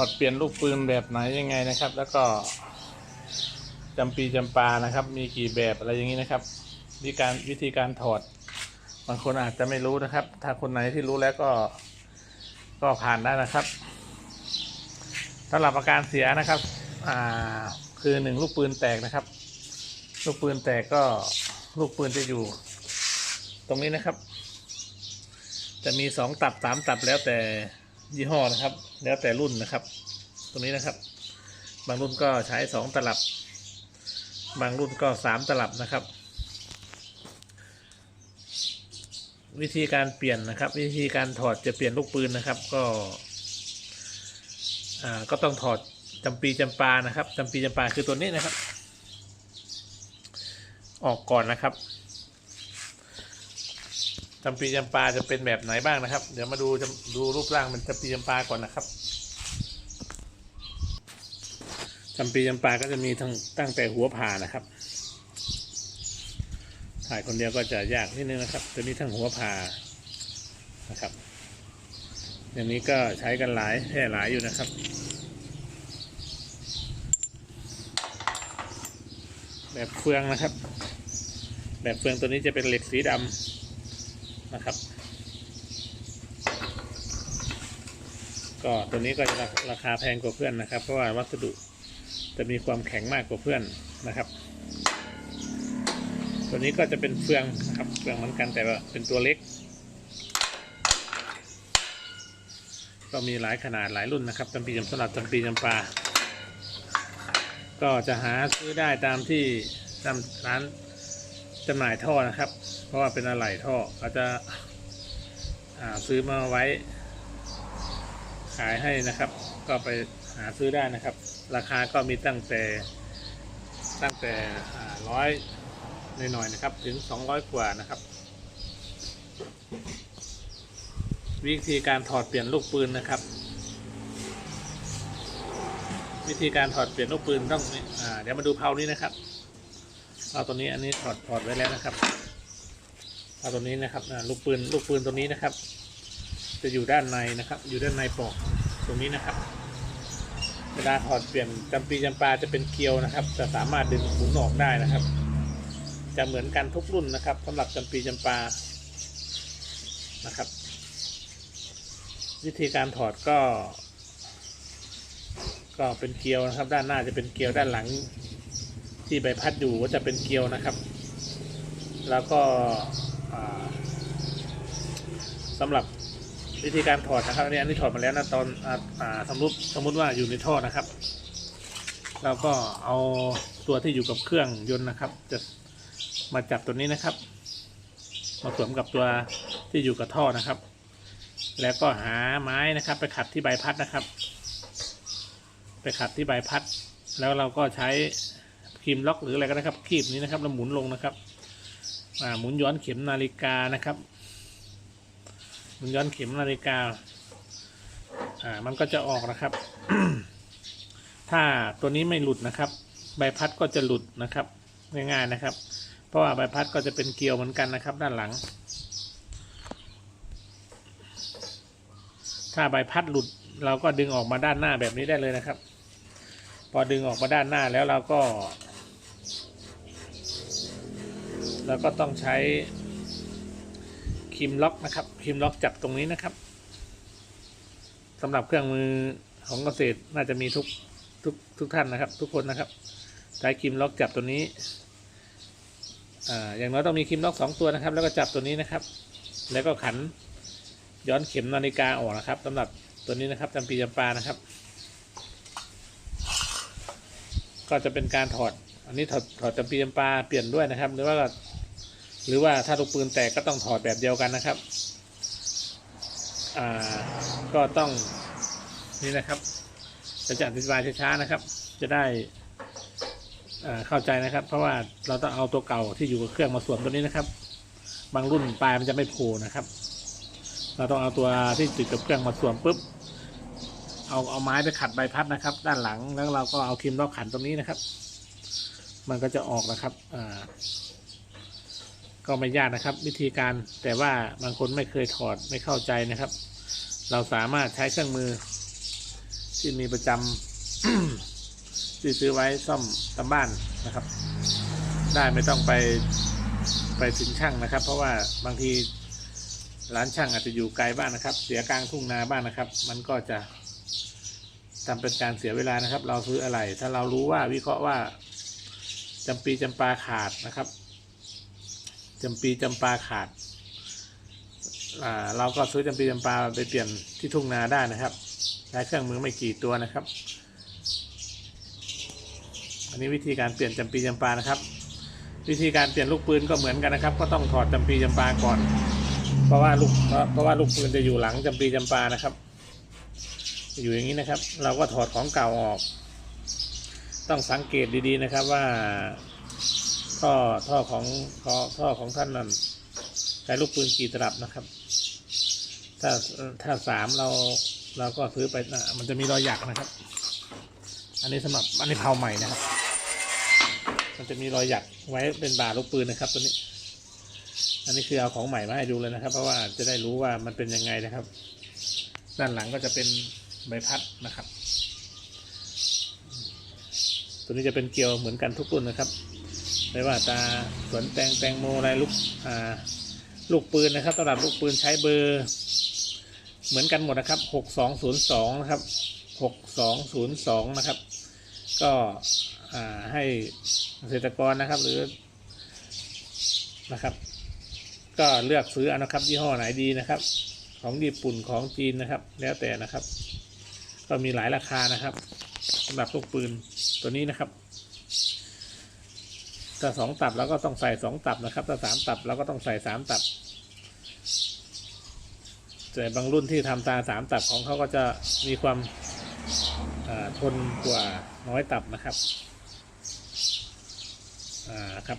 อดเปลี่ยนลูกปืนแบบไหนยังไงนะครับ แล้วก็จำปีจำปานะครับ มีกี่แบบอะไรอย่างนี้นะครับวิธีการวิธีการถอด บางคนอาจจะไม่รู้นะครับ ถ้าคนไหนที่รู้แล้วก็ ก็ผ่านได้นะครับสำหรับอาการเสียนะครับ อ่า คือหนึ่งลูกปืนแตกนะครับ ลูกปืนแตกก็ลูกปืนจะอยู่ ตรงนี้นะครับ จะมีสองตับสามตับแล้วแต่ ยี่ห้อนะครับ แล้วแต่รุ่นนะครับ ตรงนี้นะครับ บางรุ่นก็ใช้สองตลับ บางรุ่นก็สามตลับนะครับ วิธีการเปลี่ยนนะครับ วิธีการถอดจะเปลี่ยนลูกปืนนะครับ ก็อ่าก็ต้องถอดจำปีจำปานะครับจำปีจำปาคือตัวนี้นะครับ ออกก่อนนะครับ จำปีจำปาจะเป็นแบบไหนบ้างนะครับ เดี๋ยวมาดูจำดูรูปร่างมันจำปีจำปาก่อนนะครับจำปีจำปาก็จะมีทั้งตั้งแต่หัวผ่านะครับ ถ่ายคนเดียวก็จะยากนิดนึงนะครับ จะมีทั้งหัวผ่านะครับ อย่างนี้ก็ใช้กันหลายแพร่หลายอยู่นะครับ แบบเฟืองนะครับ แบบเฟืองตัวนี้จะเป็นเหล็กสีดำ นะครับ ก็ตัวนี้ก็จะราคาแพงกว่าเพื่อนนะครับ เพราะว่าวัสดุจะมีความแข็งมากกว่าเพื่อนนะครับ ตัวนี้ก็จะเป็นเฟืองนะครับเฟืองเหมือนกันแต่ว่าเป็นตัวเล็ก ก็มีหลายขนาดหลายรุ่นนะครับจำปีจำสลับจำปีจำปลาก็จะหาซื้อได้ตามที่ตามร้าน จำหน่ายท่อนะครับ เพราะว่าเป็นอะไหล่ท่อก็จะซื้อมาไว้ขายให้นะครับ ก็ไปหาซื้อได้นะครับ ราคาก็มีตั้งแต่ตั้งแต่ร้อยหน่อยๆนะครับ ถึง 200 กว่านะครับ วิธีการถอดเปลี่ยนลูกปืนนะครับ วิธีการถอดเปลี่ยนลูกปืนต้องอเดี๋ยวมาดูเพลานี้นะครับาตัวนี้อันนี้ถอดถอดไว้แล้วนะครับเอาตัวนี้นะครับลูกปืนลูกปืนตัวนี้นะครับ จะอยู่ด้านในนะครับ อยู่ด้านในปลอกตรงนี้นะครับ เวลาถอดเปลี่ยนจำปีจำปาจะเป็นเกลียวนะครับ จะสามารถดึงหมุนออกได้นะครับ จะเหมือนกันทุกรุ่นนะครับสำหรับจำปีจำปานะครับ วิธีการถอดก็ ก็เป็นเกลียวนะครับ ด้านหน้าจะเป็นเกลียวด้านหลัง ที่ใบพัดอยู่ก็จะเป็นเกลียวนะครับ แล้วก็อ่าสำหรับวิธีการถอดนะครับอันนี้อันนี้ถอดมาแล้วนะตอนอสมมติสมมติว่าอยู่ในท่อนะครับเราก็เอาตัวที่อยู่กับเครื่องยนต์นะครับ จะมาจับตัวนี้นะครับ มาสวมกับตัวที่อยู่กับท่อนะครับ แล้วก็หาไม้นะครับ ไปขัดที่ใบพัดนะครับ ไปขัดที่ใบพัด แล้วเราก็ใช้ ครีมล็อกหรืออะไรก็ได้ครับคีบนี้นะครับแล้วหมุนลงนะครับหมุนย้อนเข็มนาฬิกานะครับ หมุนย้อนเข็มนาฬิกาอ่ามันก็จะออกนะครับ ถ้าตัวนี้ไม่หลุดนะครับ ใบพัดก็จะหลุดนะครับง่ายๆนะครับ เพราะว่าใบพัดก็จะเป็นเกลียวเหมือนกันนะครับ ด้านหลัง ถ้าใบพัดหลุดเราก็ดึงออกมาด้านหน้าแบบนี้ได้เลยนะครับ พอดึงออกมาด้านหน้าแล้วเราก็ เราก็ต้องใช้ครีมล็อกนะครับครีมล็อกจับตรงนี้นะครับสำหรับเครื่องมือของเกษตรน่าจะมีทุกทุกทุกท่านนะครับ ทุกคนนะครับ ใช้ครีมล็อกจับตัวนี้อ่าอย่างน้อยต้องมีครีมล็อกสองตัวนะครับ แล้วก็จับตัวนี้นะครับ แล้วก็ขันย้อนเข็มนาฬิกาออกนะครับสำหรับตัวนี้นะครับจำปีจำปานะครับ ก็จะเป็นการถอด อันนี้ถอดถอดจำปีจำปาเปลี่ยนด้วยนะครับ หรือว่า หรือว่าถ้าลูกปืนแตกก็ต้องถอดแบบเดียวกันนะครับ อ่า ก็ต้องนี่นะครับจะจะอธิบายช้าๆนะครับ จะได้เข้าใจนะครับ เพราะว่าเราต้องเอาตัวเก่าที่อยู่กับเครื่องมาสวมตัวนี้นะครับ บางรุ่นปลายมันจะไม่โผล่นะครับ เราต้องเอาตัวที่ติดกับเครื่องมาสวมปุ๊บเอาเอาไม้ไปขัดใบพัดนะครับ ด้านหลังแล้วเราก็เอาครีมล็อกขันตรงนี้นะครับ มันก็จะออกนะครับ อ่า ก็ไม่ยากนะครับ วิธีการแต่ว่าบางคนไม่เคยถอดไม่เข้าใจนะครับ เราสามารถใช้เครื่องมือ ที่มีประจำที่ซื้อไว้ซ่อมตามบ้านนะครับ ได้ไม่ต้องไปไปถึงช่างนะครับ เพราะว่าบางทีร้านช่างอาจจะอยู่ไกลบ้านนะครับ เสียกลางทุ่งนาบ้านนะครับ มันก็จะทำเป็นการเสียเวลานะครับ เราซื้ออะไร ถ้าเรารู้ว่าวิเคราะห์ว่าจำปีจำปาขาดนะครับ จำปีจำปาขาดอ่าเราก็ซื้อจำปีจำปาไปเปลี่ยนที่ทุ่งนาได้นะครับใช้เครื่องมือไม่กี่ตัวนะครับ อันนี้วิธีการเปลี่ยนจำปีจำปานะครับ วิธีการเปลี่ยนลูกปืนก็เหมือนกันนะครับ ก็ต้องถอดจำปีจำปาก่อน เพราะว่าลูกเพราะเพราะว่าลูกปืนจะอยู่หลังจำปีจำปานะครับ อยู่อย่างนี้นะครับ เราก็ถอดของเก่าออก ต้องสังเกตดีๆนะครับว่า ท่อท่อของท่อท่อของท่านนั้นใช้ลูกปืนกี่ตลับนะครับ ถ้าถ้าสามเราเราก็ซื้อไปนะมันจะมีรอยหยักนะครับ อันนี้สำหรับอันนี้เผาใหม่นะครับ มันจะมีรอยหยักไว้เป็นบาลูกปืนนะครับ ตัวนี้ อันนี้คือเอาของใหม่มาให้ดูเลยนะครับ เพราะว่าจะได้รู้ว่ามันเป็นยังไงนะครับ ด้านหลังก็จะเป็นใบพัดนะครับ ตัวนี้จะเป็นเกลียวเหมือนกันทุกรุ่นนะครับ ไม่ว่าตาสวนแตงแตงโมอะไรลูกอ่าลูกปืนนะครับสำหรับลูกปืนใช้เบอร์ เหมือนกันหมดนะครับหกสองศูนะครับหกสองศูนะครับ ก็ให้เกษตรกรนะครับหรือนะครับ ก็เลือกซื้อเอานะครับยี่ห้อไหนดีนะครับ ของญี่ปุ่นของจีนนะครับ แล้วแต่นะครับ ก็มีหลายราคานะครับสำหรับลูกปืนตัวนี้นะครับ ถ้าสองตับเราก็ต้องใส่สองตับนะครับ ถ้าสามตับเราก็ต้องใส่สามตับแต่บางรุ่นที่ทำตาสามตับของเขาก็จะมีความทนกว่าน้อยตับนะครับครับ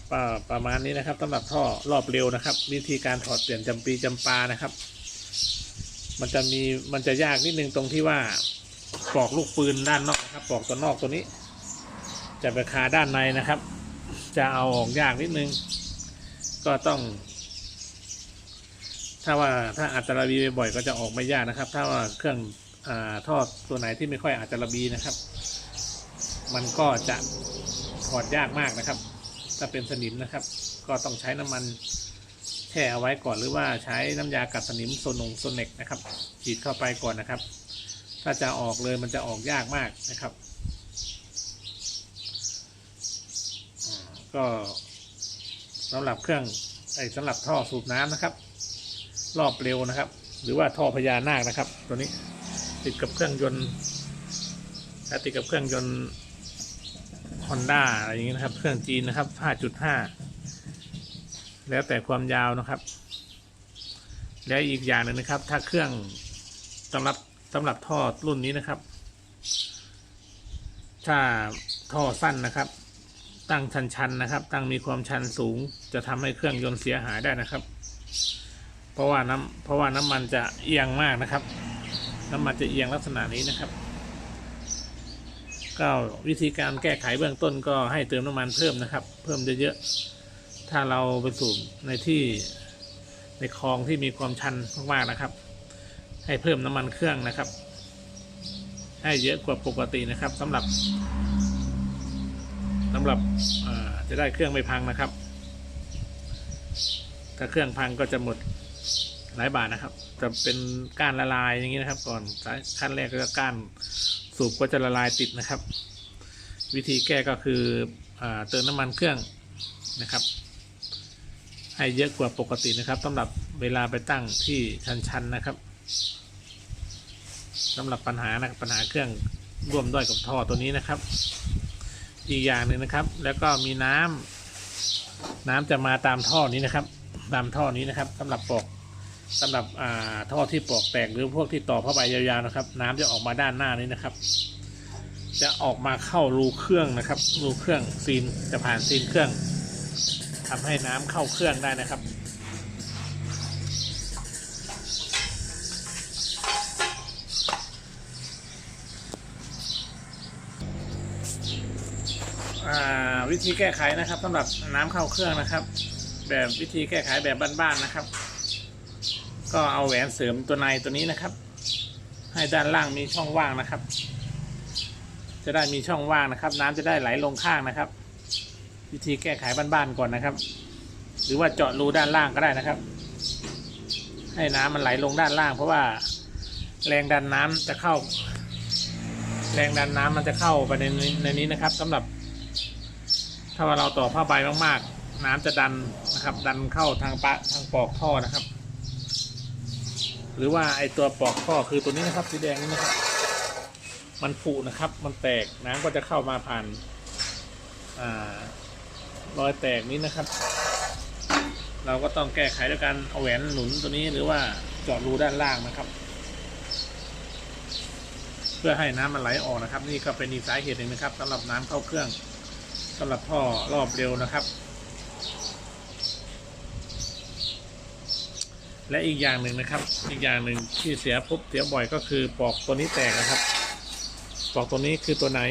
ประมาณนี้นะครับสำหรับท่อรอบเร็วนะครับ วิธีการถอดเปลี่ยนจำปีจำปานะครับ มันจะมีมันจะยากนิดนึงตรงที่ว่าปลอกลูกปืนด้านนอกนะครับปลอกตัวนอกตัวนี้ จะไปคาด้านในนะครับ จะเอาออกยากนิดนึง ก็ต้อง ถ้าว่าถ้าอัตราบีบ่อยๆก็จะออกไม่ยากนะครับ ถ้าว่าเครื่องอ่าทอดตัวไหนที่ไม่ค่อยอัตราบีนะครับ มันก็จะถอดยากมากนะครับ ถ้าเป็นสนิมนะครับ ก็ต้องใช้น้ำมันแช่เอาไว้ก่อนหรือว่าใช้น้ำยากัดสนิมโซนงโซนเนกนะครับฉีดเข้าไปก่อนนะครับ ถ้าจะออกเลยมันจะออกยากมากนะครับอ่า ก็สำหรับเครื่องไอ้สำหรับท่อสูบน้ำนะครับ รอบเร็วนะครับ หรือว่าท่อพญานาคนะครับ ตัวนี้ติดกับเครื่องยนต์และติดกับเครื่องยนต์ฮอนด้าอะไรอย่างนี้นะครับ เครื่องจีนนะครับ 5.5 แล้วแต่ความยาวนะครับ และอีกอย่างหนึ่งนะครับ ถ้าเครื่องสำหรับสำหรับท่อรุ่นนี้นะครับ ถ้าท่อสั้นนะครับ ตั้งชันๆนะครับ ตั้งมีความชันสูง จะทำให้เครื่องยนต์เสียหายได้นะครับ เพราะว่าน้ำเพราะว่าน้ำมันจะเอียงมากนะครับ น้ำมันจะเอียงลักษณะนี้นะครับก็วิธีการแก้ไขเบื้องต้นก็ให้เติมน้ำมันเพิ่มนะครับ เพิ่มเยอะๆถ้าเราไปสูบในที่ในคลองที่มีความชันมากๆนะครับ ให้เพิ่มน้ำมันเครื่องนะครับ ให้เยอะกว่าปกตินะครับสำหรับ สำหรับจะได้เครื่องไม่พังนะครับ ถ้าเครื่องพังก็จะหมดหลายบาทนะครับ จะเป็นก้านละลายอย่างนี้นะครับ ก่อนขั้นแรกก็จะก้านสูบก็จะละลายติดนะครับ วิธีแก้ก็คืออเติมน้ำมันเครื่องนะครับ ให้เยอะกว่าปกตินะครับสำหรับเวลาไปตั้งที่ชันๆนะครับสำหรับปัญหานะปัญหาเครื่องร่วมด้วยกับท่อตัวนี้นะครับ อีกอย่างหนึ่งนะครับ แล้วก็มีน้ำน้ำจะมาตามท่อนี้นะครับ ตามท่อนี้นะครับสำหรับปอกสำหรับอ่าท่อที่ปอกแตกหรือพวกที่ต่อเข้าไปยาวๆนะครับ น้ำจะออกมาด้านหน้านี้นะครับ จะออกมาเข้ารูเครื่องนะครับ รูเครื่องซีนจะผ่านซีนเครื่องทำให้น้ำเข้าเครื่องได้นะครับ อ่า วิธีแก้ไขนะครับสำหรับน้ำเข้าเครื่องนะครับ แบบวิธีแก้ไขแบบบ้านๆนะครับ ก็เอาแหวนเสริมตัวในตัวนี้นะครับ ให้ด้านล่างมีช่องว่างนะครับ จะได้มีช่องว่างนะครับ น้ำจะได้ไหลลงข้างนะครับ วิธีแก้ไขบ้านๆก่อนนะครับ หรือว่าเจาะรูด้านล่างก็ได้นะครับ ให้น้ำมันไหลลงด้านล่าง เพราะว่าแรงดันน้ำจะเข้า แรงดันน้ำมันจะเข้าไปในในนี้นะครับสำหรับ ถ้าว่าเราต่อผ้าใบมากๆ น้ำจะดันนะครับ ดันเข้าทางปะทางปอกท่อนะครับ หรือว่าไอตัวปอกท่อคือตัวนี้นะครับ สีแดงนี่นะครับ มันผุนะครับ มันแตกน้ำก็จะเข้ามาผ่านอ่ารอยแตกนี้นะครับ เราก็ต้องแก้ไขด้วยการเอาแหวนหนุนตัวนี้หรือว่าเจาะรูด้านล่างนะครับ เพื่อให้น้ำมันไหลออกนะครับ นี่ก็เป็นอีกสาเหตุหนึ่งนะครับสำหรับน้ำเข้าเครื่อง สำหรับท่อรอบเร็วนะครับ และอีกอย่างหนึ่งนะครับ อีกอย่างหนึ่งที่เสียพบเสียบ่อยก็คือปลอกตัวนี้แตกนะครับปลอกตัวนี้คือตัวไหน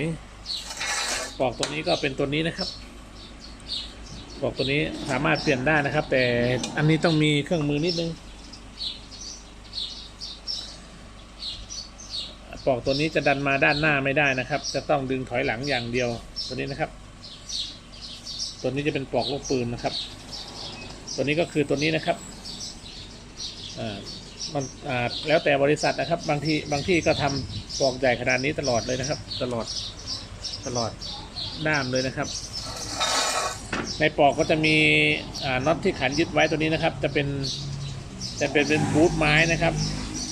ปลอกตัวนี้ก็เป็นตัวนี้นะครับปลอกตัวนี้สามารถเปลี่ยนได้นะครับ แต่อันนี้ต้องมีเครื่องมือนิดนึงปลอกตัวนี้จะดันมาด้านหน้าไม่ได้นะครับ จะต้องดึงถอยหลังอย่างเดียวตัวนี้นะครับ ตัวนี้จะเป็นปลอกลูกปืนนะครับ ตัวนี้ก็คือตัวนี้นะครับอ่ามันอ่าแล้วแต่บริษัทนะครับ บางที่บางที่ก็ทำปลอกใหญ่ขนาดนี้ตลอดเลยนะครับ ตลอดตลอดด้ามเลยนะครับ ในปลอกก็จะมีอ่าน็อตที่ขันยึดไว้ตัวนี้นะครับ จะเป็นจะเป็นเป็นบูทไม้นะครับ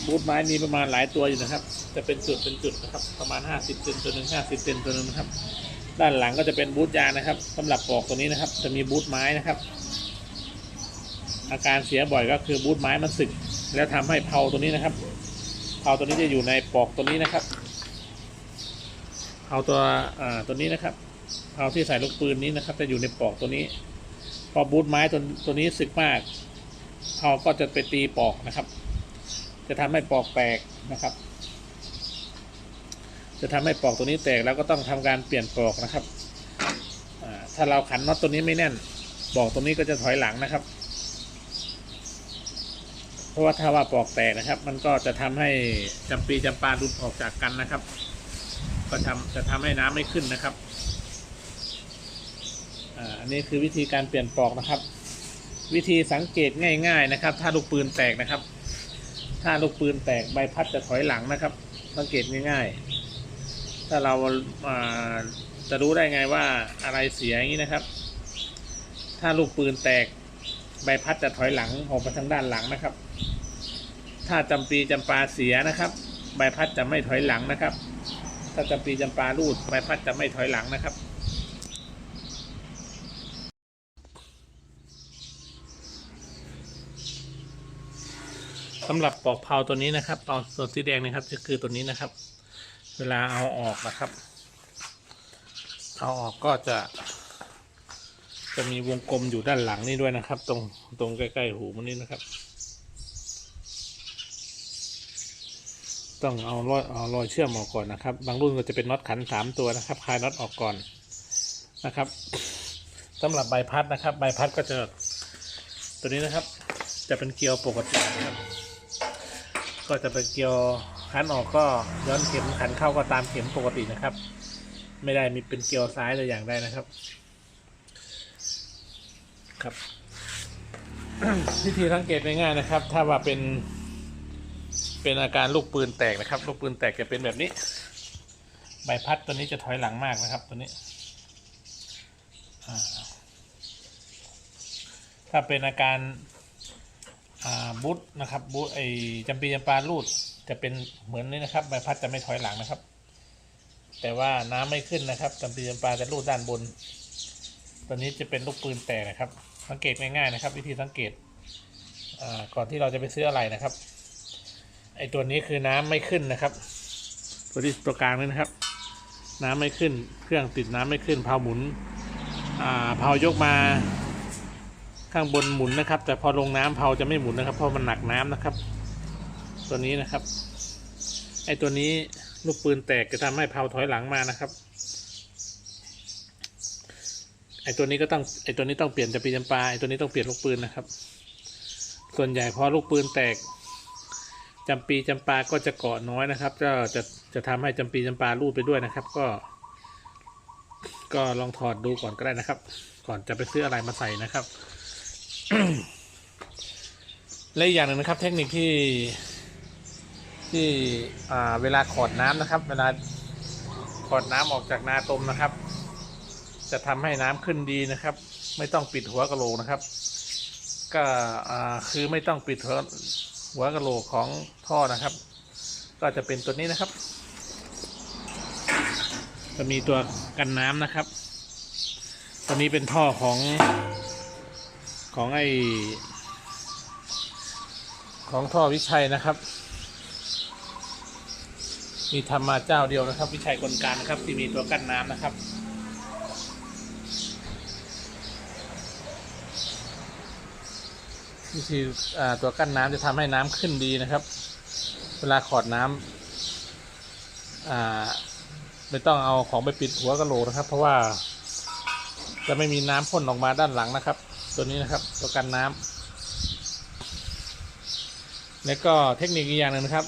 บูทไม้มีประมาณหลายตัวอยู่นะครับ จะเป็นจุดเป็นจุดนะครับ ประมาณ 50เซนตัวหนึ่ง50เซนตัวหนึ่งนะครับ ด้านหลังก็จะเป็นบูทยางนะครับสำหรับปอกตัวนี้นะครับ จะมีบูทไม้นะครับ อาการเสียบ่อยก็คือบูทไม้มันสึก แล้วทำให้เพาตัวนี้นะครับเพาตัวนี้จะอยู่ในปอกตัวนี้นะครับเพาตัวอ่าตัวนี้นะครับเพาที่ใส่ลูกปืนนี้นะครับ จะอยู่ในปอกตัวนี้ พอบูทไม้ตัวตัวนี้สึกมากเพาก็จะไปตีปอกนะครับ จะทำให้ปอกแตกนะครับ จะทำให้ปลอกตัวนี้แตกแล้วก็ต้องทำการเปลี่ยนปลอกนะครับถ้าเราขันน็อตตัวนี้ไม่แน่นปลอกตัวนี้ก็จะถอยหลังนะครับ เพราะว่าถ้าว่าปลอกแตกนะครับ มันก็จะทำให้จำปีจำปาหลุดออกจากกันนะครับ ก็ทำจะทำให้น้ำไม่ขึ้นนะครับอันนี้คือวิธีการเปลี่ยนปลอกนะครับ วิธีสังเกตง่าย ๆนะครับ ถ้าลูกปืนแตกนะครับ ถ้าลูกปืนแตกใบพัดจะถอยหลังนะครับ สังเกตง่ายๆ ถ้าเราาจะรู้ได้ไงว่าอะไรเสียอย่างนี้นะครับ ถ้าลูกปืนแตกใบพัดจะถอยหลังออกไปทางด้านหลังนะครับ ถ้าจำปีจำปาเสียนะครับ ใบพัดจะไม่ถอยหลังนะครับ ถ้าจำปีจำปารูดใบพัดจะไม่ถอยหลังนะครับสำหรับปอกเพาตัวนี้นะครับปอกส่วนสีแดงนะครับก็คือตัวนี้นะครับ เวลาเอาออกนะครับ เอาออกก็จะ จะมีวงกลมอยู่ด้านหลังนี่ด้วยนะครับ ตรงตรงใกล้ๆหูมันนี่นะครับ ต้องเอารอยเอารอยเชื่อมออกก่อนนะครับ บางรุ่นก็จะเป็นน็อตขันสามตัวนะครับคลายน็อตออกก่อนนะครับสำหรับใบพัดนะครับ ใบพัดก็จะตัวนี้นะครับ จะเป็นเกลียวปกตินะครับ ก็จะเป็นเกลียว ขันออกก็ย้อนเข็มขันเข้าก็ตามเข็มปกตินะครับ ไม่ได้มีเป็นเกลียวซ้ายแต่อย่างใดนะครับ ครับวิธีสังเกตง่ายๆนะครับ ถ้าว่าเป็นเป็นอาการลูกปืนแตกนะครับ ลูกปืนแตกจะเป็นแบบนี้ ใบพัดตัวนี้จะถอยหลังมากนะครับ ตัวนี้ถ้าเป็นอาการอ่าบูทนะครับบูทไอจำปีจำปาลูด จะเป็นเหมือนนี้นะครับใบพัดจะไม่ถอยหลังนะครับ แต่ว่าน้ำไม่ขึ้นนะครับจำปีจำปาจะลูดด้านบน ตัวนี้จะเป็นลูกปืนแตกนะครับ สังเกตง่ายๆนะครับ วิธีสังเกตก่อนที่เราจะไปซื้ออะไรนะครับ ไอตัวนี้คือน้ำไม่ขึ้นนะครับ ตัวที่ตัวกลางนี่นะครับ น้ำไม่ขึ้น เครื่องติดน้ำไม่ขึ้นเพาหมุนอ่าเพายกมาข้างบนหมุนนะครับ แต่พอลงน้ำเพาจะไม่หมุนนะครับ เพราะมันหนักน้ำนะครับ ตัวนี้นะครับ ไอตัวนี้ลูกปืนแตกจะทำให้เพาถอยหลังมานะครับ ไอตัวนี้ก็ต้องไอตัวนี้ต้องเปลี่ยนจะปีจำปาไอตัวนี้ต้องเปลี่ยนลูกปืนนะครับ ส่วนใหญ่พอลูกปืนแตกจำปีจำปาก็จะเกาะน้อยนะครับ ก็จะจะจะทำให้จำปีจำปารูดไปด้วยนะครับ ก็ ก็ลองถอดดูก่อนก็ได้นะครับ ก่อนจะไปซื้ออะไรมาใส่นะครับและอีกอย่างหนึ่งนะครับ เทคนิคที่ ที่เวลาขอดน้ำนะครับ เวลาขอดน้ำออกจากนาตมนะครับ จะทำให้น้ำขึ้นดีนะครับ ไม่ต้องปิดหัวกะโหลกนะครับ ก็คือไม่ต้องปิดหัวหัวกะโหลกของท่อนะครับ ก็จะเป็นตัวนี้นะครับ จะมีตัวกันน้ำนะครับตัวนี้เป็นท่อของของไอของท่อวิชัยนะครับ มีทำมาเจ้าเดียวนะครับ วิชัยกลการนะครับ ที่มีตัวกั้นน้ำนะครับ วิธีอ่าตัวกั้นน้ำจะทำให้น้ำขึ้นดีนะครับ เวลาขอดน้ำอ่าไม่ต้องเอาของไปปิดหัวกระโหลกนะครับ เพราะว่า จะไม่มีน้ำพ่นออกมาด้านหลังนะครับ ตัวนี้นะครับตัวกันน้ำแล้วก็เทคนิคอีกอย่างหนึ่งนะครับ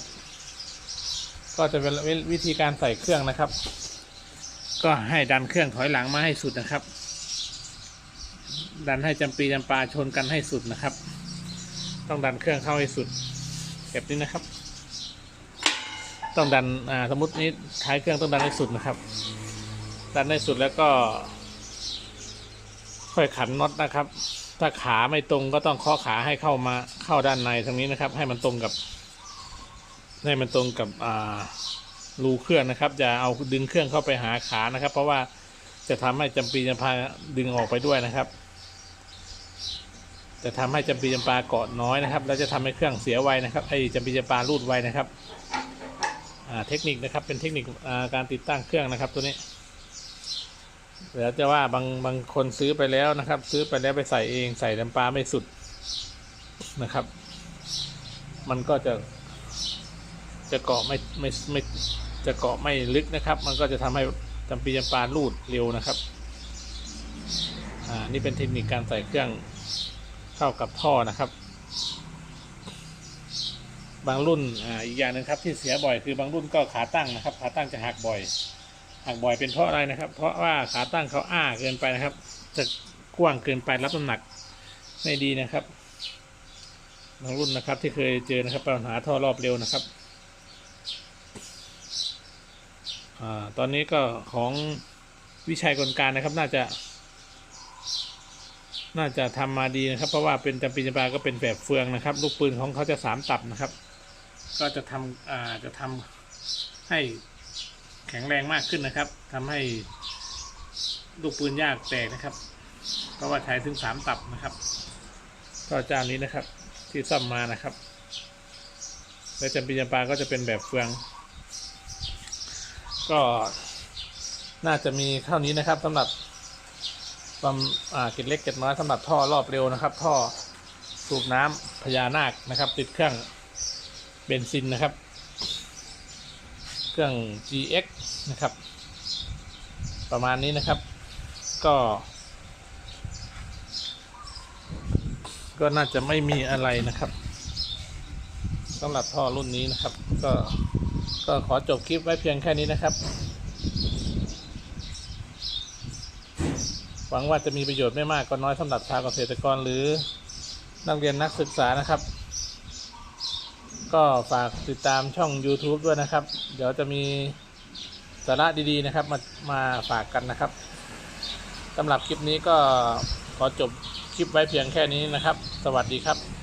ก็จะเป็นวิวิธีการใส่เครื่องนะครับ ก็ให้ดันเครื่องถอยหลังมาให้สุดนะครับ ดันให้จำปีจำปาชนกันให้สุดนะครับ ต้องดันเครื่องเข้าให้สุดแบบนี้นะครับ ต้องดันอ่าสมมตินี้ท้ายเครื่องต้องดันให้สุดนะครับ ดันให้สุดแล้วก็ ค่อยขันน็อตนะครับ ถ้าขาไม่ตรงก็ต้องเคาะขาให้เข้ามาเข้าด้านในตรงนี้นะครับ ให้มันตรงกับ ให้มันตรงกับอ่ารูเครื่องนะครับ อย่าเอาดึงเครื่องเข้าไปหาขานะครับ เพราะว่าจะทำให้จำปีจำปาดึงออกไปด้วยนะครับ จะทำให้จำปีจำปาเกาะน้อยนะครับ แล้วจะทำให้เครื่องเสียไวนะครับไอ้จำปีจำปารูดไวนะครับเทคนิคนะครับเป็นเทคนิคการติดตั้งเครื่องนะครับตัวนี้เดี๋ยวจะว่าบางบางคนซื้อไปแล้วนะครับ ซื้อไปแล้วไปใส่เองใส่น้ำปลาไม่สุดนะครับ มันก็จะ จะเกาะไม่ไม่ไม่จะเกาะไม่ลึกนะครับ มันก็จะทำให้จำปีจำปาลูดเร็วนะครับ อ่า นี่เป็นเทคนิคการใส่เครื่องเข้ากับท่อนะครับ บางรุ่น อ่า อีกอย่างหนึ่งครับที่เสียบ่อยคือบางรุ่นก็ขาตั้งนะครับ ขาตั้งจะหักบ่อย หักบ่อยเป็นเพราะอะไรนะครับ เพราะว่าขาตั้งเขาอ้าเกินไปนะครับ จะกว้างเกินไปรับน้ำหนักไม่ดีนะครับ บางรุ่นนะครับที่เคยเจอนะครับปัญหาท่อรอบเร็วนะครับ อตอนนี้ก็ของวิชัยกลการนะครับ น่าจะ น่าจะทำมาดีนะครับ เพราะว่าเป็นจำปีจำปาก็เป็นแบบเฟืองนะครับ ลูกปืนของเขาจะสามตับนะครับ ก็จะทำอ่าจะทำให้แข็งแรงมากขึ้นนะครับทำให้ลูกปืนยากแตกนะครับ เพราะว่าใช้ถึงสามตับนะครับ ก็เจ้านี้นะครับที่ซ่อมมานะครับ และจำปีจำปาก็จะเป็นแบบเฟือง ก็น่าจะมีเท่านี้นะครับสำหรับความเกล็ดเล็กเกล็ดน้อยสำหรับท่อรอบเร็วนะครับ ท่อสูบน้ำพญานาคนะครับ ติดเครื่องเบนซินนะครับ เครื่อง GX นะครับ ประมาณนี้นะครับ ก็ ก็น่าจะไม่มีอะไรนะครับสำหรับท่อรุ่นนี้นะครับ ก็ ก็ขอจบคลิปไว้เพียงแค่นี้นะครับ หวังว่าจะมีประโยชน์ไม่มากก็น้อยสำหรับชาวเกษตรกรหรือนักเรียนนักศึกษานะครับ ก็ฝากติดตามช่อง YouTube ด้วยนะครับ เดี๋ยวจะมีสาระดีๆนะครับ มามาฝากกันนะครับสำหรับคลิปนี้ก็ขอจบคลิปไว้เพียงแค่นี้นะครับ สวัสดีครับ